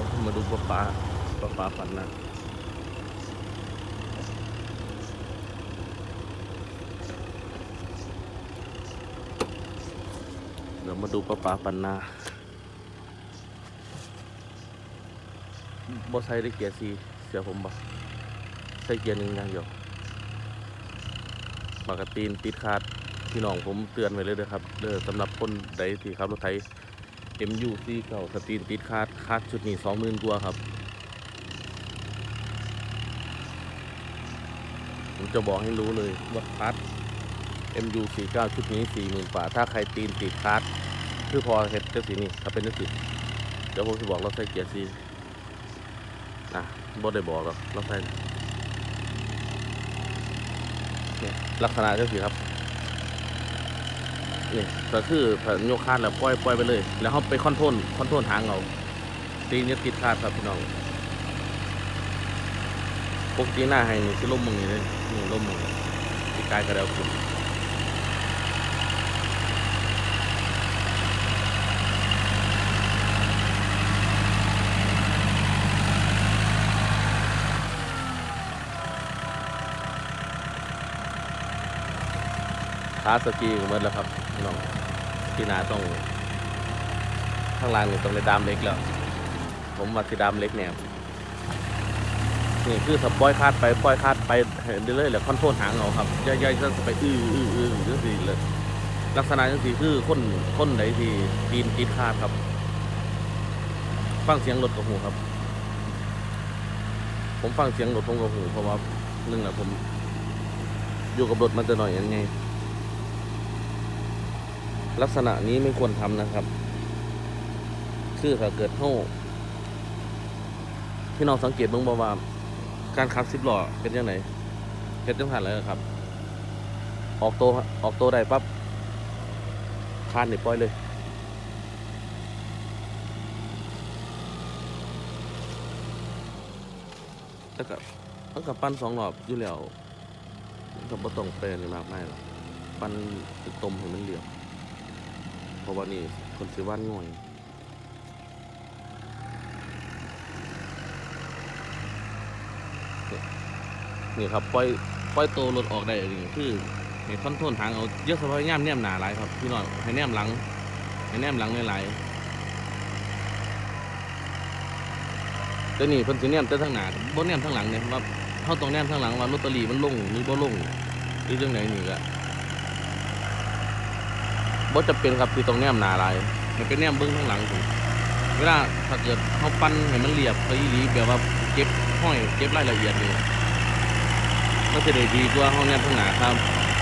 ดี๋ยวมาดูป้าป้าป้าป้าฝันนะเดี๋ยวมาดูป้าป้าปันนาบอใส่ได้เกียร์ซีเสียผมบ่ใส่เกียร์หนึ่งอย่างเดียวปกตินติดขาดพี่น้องผมเตือนไว้เลยนะครับเด้อสำหรับคนใดที่ขับรถไถ MU ซีเก่าสตรีนติดขาดขาดชุดนี้สองหมื่นกว่าครับ ผมจะบอกให้รู้เลยว่าคัด MU 49ชุดนี้สี่หมื่นกว่า ถ้าใครตีนติดคัดคือพอเห็ดเจ้าสีนี่ถ้าเป็นเจ้าสีเดี๋ยวผมจะบอกเราใส่เกียร์ซีนะบ่ได้บอกหรอกเราใส่เนี่ยลักษณะก็คือครับ นี่ก็คือผันโยกคาดแล้วปล่อยปล่อยไปเลย แล้วเขาไปคอนโทรลคอนโทรลหางเอาตีนี้ติดคาดครับพี่น้องปกติหน้าให้นี่คือล่มมึงนี่เลยนี่ล่มมึงที่กายกระเดวคุณาสกีก็หมดแล้วครับพี่น้องที่นาต้องข้างล่างนี่ต้องในดามเล็กแล้ว ผมว่าสีดามเล็กแนวนี่คือสปล่อยคาดไปปล่อยคาดไปเรื่อยๆแล้วคอนโทรลหางเอาครับย่อยๆจะไปอื้ออื้ออื้อจังสีเลยลักษณะจังสีคือคนคนไหนที่ตีนติดคาดครับ ฟังเสียงรถกับหูครับ ผมฟังเสียงรถผมกับหูเพราะว่าหนึ่งแหละผมอยู่กับรถมันจะหน่อยยังไง ลักษณะนี้ไม่ควรทำนะครับ คือถ้าเกิดเท่าพี่น้องสังเกตเบ้างบว่าการขับสิบล้อเป็นยังไงเฮ็ดจังหันเลยครับ ออกโตวออกโตวได้ปั๊บคานนี่ปล่อยเลย แล้วก็มันกับปั้นสองรอบอยู่แล้วมันก็บ่ต้องแปลนี่มากมายหรอกปั้นติดตมให้มันเหลี่ยม ราะว่านี่คนสิว่านง่อยนี่ครับปล่อยปล่อยโตรถออกได้นี่คือให้คอนโทรลทางเอาเยอะเฉพาะย่ามแนมหนาหลายครับพี่น้องให้แนมหลังให้แนมหลังหลายๆแต่นี่เพิ่นสิแนมแต่ทางหนาบ่แนมทางหลังเนี่ยว่าเฮาต้องแนมทางหลังว่าลอตเตอรี่มันลงหรือบ่ลงหรือจังไดนี่ก็ บ่จะเป็นครับที่ต้องแนมหนาลายให้ไปแนมเบิ่งทางหลังพุ่นเวลาถ้าเกิดเฮาปั้นให้มันเรียบไปอีหลีแบบว่าเก็บห้อยเก็บรายละเอียดนี่มันจะได้ดีกว่าห้องแนบข้างหน้าครับ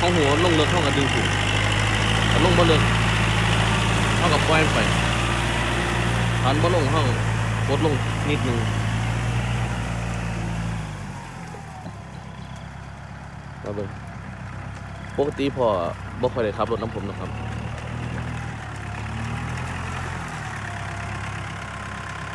ห้องหัวลงเลิกห้องกระดึงขึ้นแต่ลงบ่เลิกห้องกับปล่อยไปตอนบ่ลงห้องกดลงนิดนึงรับเบิ่งปกติพอบ่ค่อยได้ขับรถน้ำผมนะครับ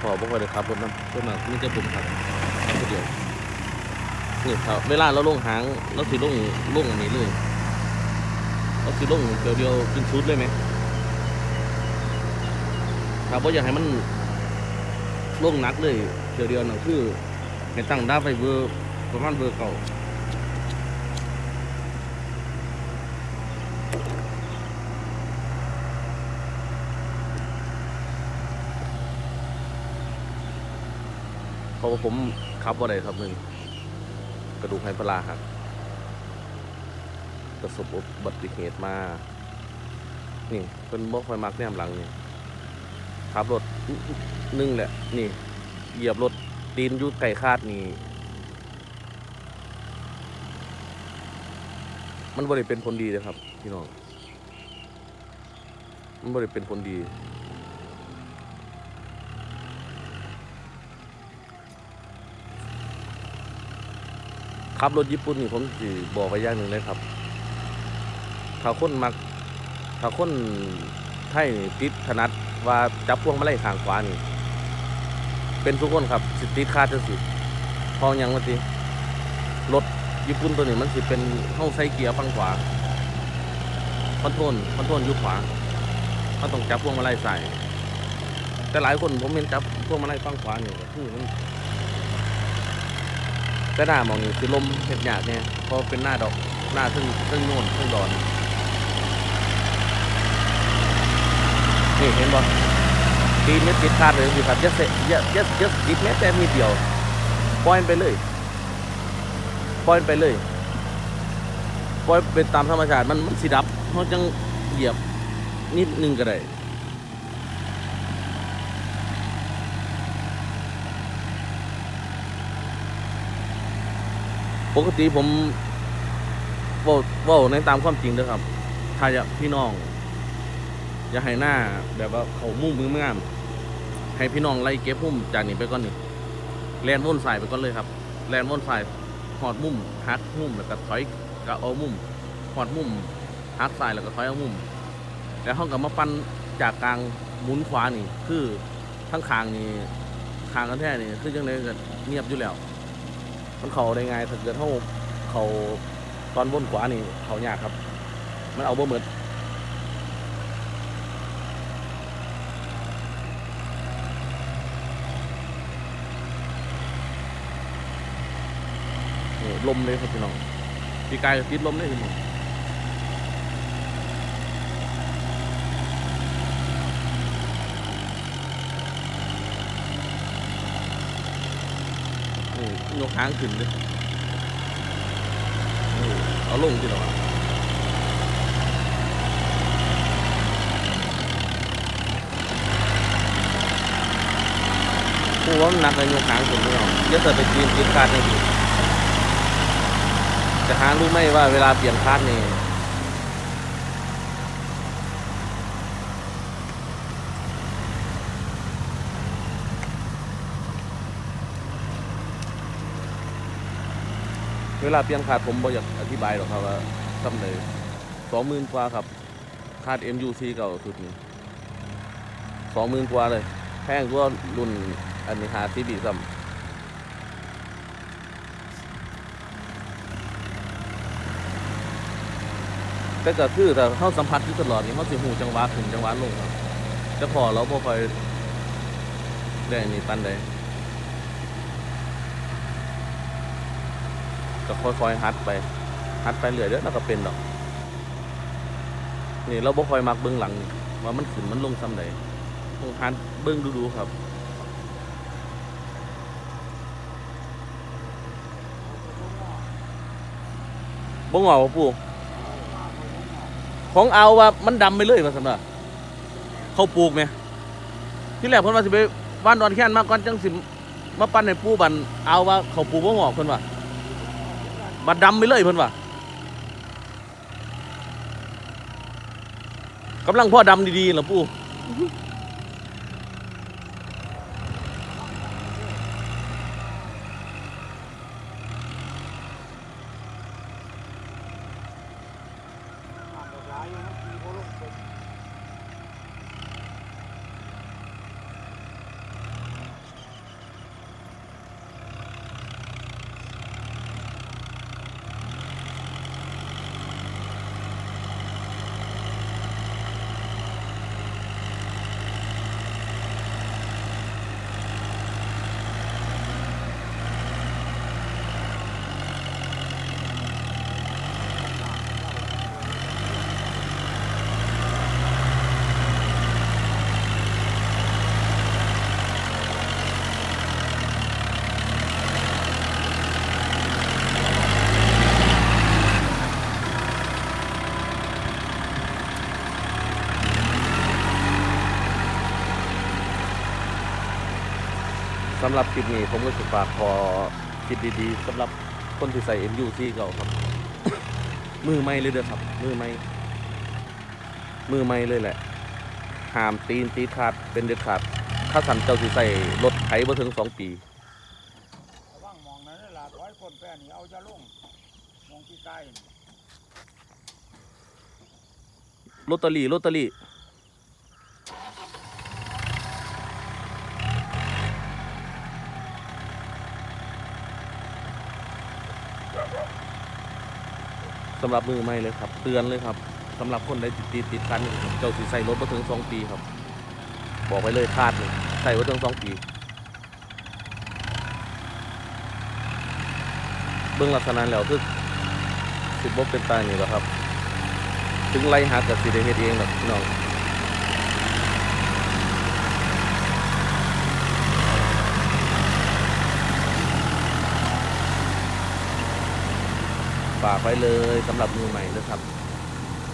พอบ่ค่อยได้ขับรถน้ำส่วนมากมีแต่ผมขับขับคนเดียวนี่ครับเวลาเราลงหางเราสิลงลงอันนี้เลยเราสิลงเดียวเดียวขึ้นชุดเลยไหมครับว่าอยากให้มันลงนักเลยเดียวเดียวน่ะคือให้ตั้งด้าไฟเบอร์ประมาณเบอร์เก่า ราะว่าผมขับว่าได้ครับหนึ่งกระดูกไฮปลาหักประสบอุบัติเหตุมา นี่เป็นบ่ค่อยมักแนมหลังนี่ขับรถนึ่งแหละ นี่เหยียบรถตีนยุดไก่คาดนี่มันบ่ได้เป็นผลดีนะครับ พี่น้อง มันบ่ได้เป็นผลดี ขับรถญี่ปุ่นนี่ผมสิบอกไปอย่างหนึ่งเลยครับ ถ้าคนมัก ถ้าคนไทยนี่ติดถนัดว่าจับพวงมาลัยข้างขวานี่เป็นทุกคนครับ สิติดคาดจังสิพอหยังว่าติรถญี่ปุ่นตัวนี้มันสิเป็นเฮาใส่เกียร์ฝั่งขวาอนโทรลคอนโทรลอยุขวาเขาต้องจับพวงมาลัยใส่แต่หลายคนผมเห็นจับพวงมาลัยฝั่งขวานี่ก็คือมัน แต่หน้ามองนี่คือลมเห็ดหยากเนี่ยเพราะเป็นหน้าดอกหน้าซึ่งซึ่งโน่นซึ่งดอนนี่เห็นบ่ตีนเม็ดติดคาดเลยสิครับยัดเสยัดยัดยัดติดแม้แต่มีเดียวปล่อยไปเลยปล่อยไปเลยปล่อยเป็นตามธรรมชาติมันมันสิดับเขาจังเหยียบนิดนึงก็ได้ ปกติผมเว่าเว่าในตามความจริงเด้อครับ ถ้าอยากพี่น้อง อย่าให้หน้าแบบว่าเขามุ่งมือไม่งามให้พี่น้องไล่เก็บพุ่มจากนี้ไปก่อนนี่แลนวนสายไปก่อนเลยครับ แลนวนสายหอดมุ่มฮักมุ่มแล้วก็ถอยก็เอามุมหอดมุ่มฮักสายแล้วก็ถอยเอามุมแล้วห้องกับมาปั้นจากกลางหมุนขวานี่ คือทั้งคางนี่คางกันแท้นี่คือจังเลยก็เงียบอยู่แล้ว มันเขาได้ไงถ้าเกิดเขาเขาตอนบนขวานี่เขายากครับ มันเอาบ่เหมือนลมเลยครับพี่น้องพี่กายติดลมเลยพี่น้องนี่ ยกหางขึ้นเลยนี่เอาลงพี่หรองผู้ว่ามันหนักเลยยกหางขึ้นพี่น้องเดี๋ยวเกิดไปจีนจีนการในทีจะหารู้ไหมว่าเวลาเปลี่ยนคาดนี่ เวลาเปลี่ยนคาดผมบ่อยากอธิบายหรอกครับว่าซ้ำเลยสองหมื่นกว่าครับคาด MUC เก่าสุดนี่สองหมื่นกว่าเลย แพงกว่ารุ่นอันนี้หาซีบีซ้ำแต่ก็คือถ้าเข้าสัมผัสอยู่ตลอดนี่เขาสิหูจังหวะขึ้นจังหวะลงครับแต่พอเราบ่ค่อยได้นนี้ปันใด ก็ค่อยๆฮัดไปฮัดไปเรื่อยเดี๋ยวเราก็เป็นดอกนี่เราบ่ค่อยมักเบื้องหลัง ว่ามันขึ้นมันลงซ้ำใดต้องฮัดเบื้องดูๆครับบ่งอกว่าปูของเอาว่ามันดำไปเลยมาสำหรับเขาปลูกเนี่ยที่แรกเพิ่นว่าสิไปบ้านดอนแค้นมาก่อนจังสิมาปั้นให้ปูบันเอาว่าเขาปลูกบ่งอกเพิ่นว่า บัดดำไปเลยเพิ่นว่ากำลังพ่อดำดีๆเหรอปู่ำหรับคลิปนี้ผมก็จะฝากขอคิดดีๆสำหรับคนที่ใส่ MUC เก่าครับ มือไม่เลยเด้อครับ มือไม่ มือไม่เลยแหละห้ามตีนตีดขาดเป็นเด็ดขาด ถ้าสันเจ้าสิใส่รถไถบ่ถึงสองปีระวังมองนั้นล่ะถอยคนแป้นี่เอาจะลงมองที่ใกล้ ลอตเตอรี่ลอตเตอรี่ำหรับมือไม่เลยครับ เตือนเลยครับสำหรับคนได้ติดติดติดกันเจ้าสีใส่รถมาถึงสองปีครับ บอกไว้เลยคาดเลยใส่ไว้ถึงสองปีเบื้องลักษณะแล้วคือสิบบเป็นตายนี่แหละครับ ถึงไล่หากับสีเดเฮ็ดเองหรอกน้อง ฝากไว้เลยสำหรับมือใหม่นะครับ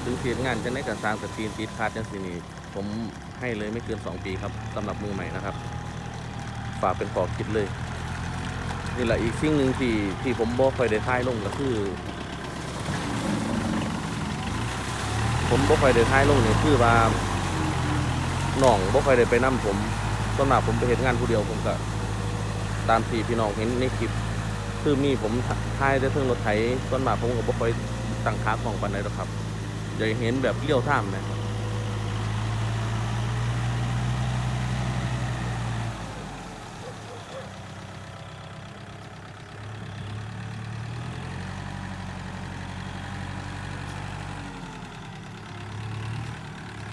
ถึงเสียงานจะได้กับสร้างสตรีนติดคาดจังสินี่ผมให้เลยไม่เกิน 2 ปีครับสำหรับมือใหม่นะครับ ฝากเป็นขอคิดเลย นี่แหละอีกสิ่งหนึ่งที่ที่ผมบอกค่อยได้ท้ายลงก็คือ ผมบ่ค่อยได้ท้ายลงเนี่ยคือว่าน้องบ่ค่อยได้ไปนํผมส่วนาผมไปเฮ็ดงานผู้เดียวผมก็ตามที่พี่น้องเห็นในคลิป คือมีผมท้ายได้เพิ่งรถไถส่วนมาผมก็บ่ค่อยตั้งขากล้องปานใดหรอกครับอยาเห็นแบบเลี้ยวท่ามนะ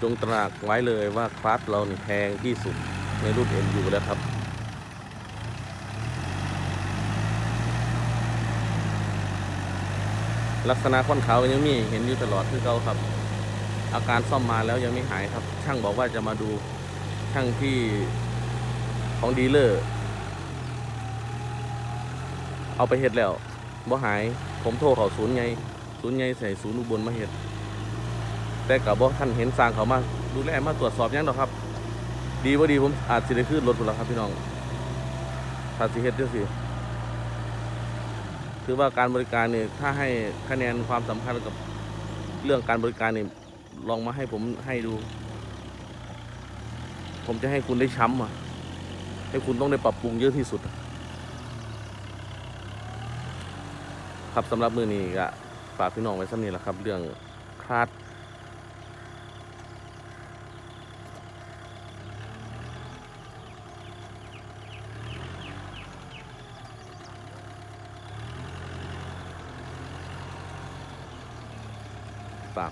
จงตระหนักไว้เลยว่าคลาสเรานี่แพงที่สุดในรุ่น MU แล้วครับ ลักษณะค้นเขาวยังมีเห็นอยู่ตลอดคือเขาครับ อาการซ่อมมาแล้วยังไม่หายครับ ช่างบอกว่าจะมาดูช่างที่ของดีเลอร์เอาไปเฮ็ดแล้วบ่หาย ผมโทรเขาศูนย์ไงศูนย์ไงใส่ศูนย์อุบลมาเฮ็ดแต่กับบ่ท่านเห็นสร้างเขามาดูแลมาตรวจสอบยังดอครับ ดีบ่าดีผมอาจสิได้ขึ้นรถพุ่นแล้วครับพี่น้องถ้าสิเฮ็ดจังซี่ ถือว่าการบริการเนี่ยถ้าให้คะแนนความสำคัญกับเรื่องการบริการเนี่ยลองมาให้ผมให้ดู ผมจะให้คุณได้ช้ำอะ ให้คุณต้องได้ปรับปรุงเยอะที่สุด ครับสำหรับมือนี้ก็ฝากพี่น้องไว้สักนี้แหละครับ เรื่องคลาด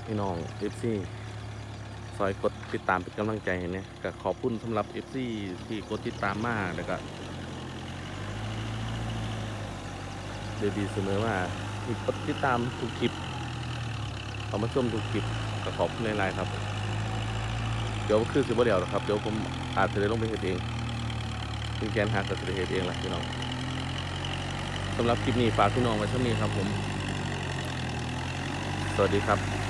พี่น้อง FC ซอยกดติดตามเป็นกำลังใจให้เนี่ยก็ขอบคุณสำหรับ FC ที่กดติดตามมากแล้วก็เดบีเสนอว่าที่กดติดตามทุกคลิปเอามาชมทุกคลิปก็ขอบคุณหลายๆครับ เดี๋ยวคือสิบ่เดียวหรอกครับ เดี๋ยวผมอาจจะได้ลงไปเฮ็ดเองเป็นแกนหักกับสิได้เฮ็ดเองแหละพี่น้องสำหรับคลิปนี้ฝากพี่น้องไว้เท่านี้ครับผม สวัสดีครับ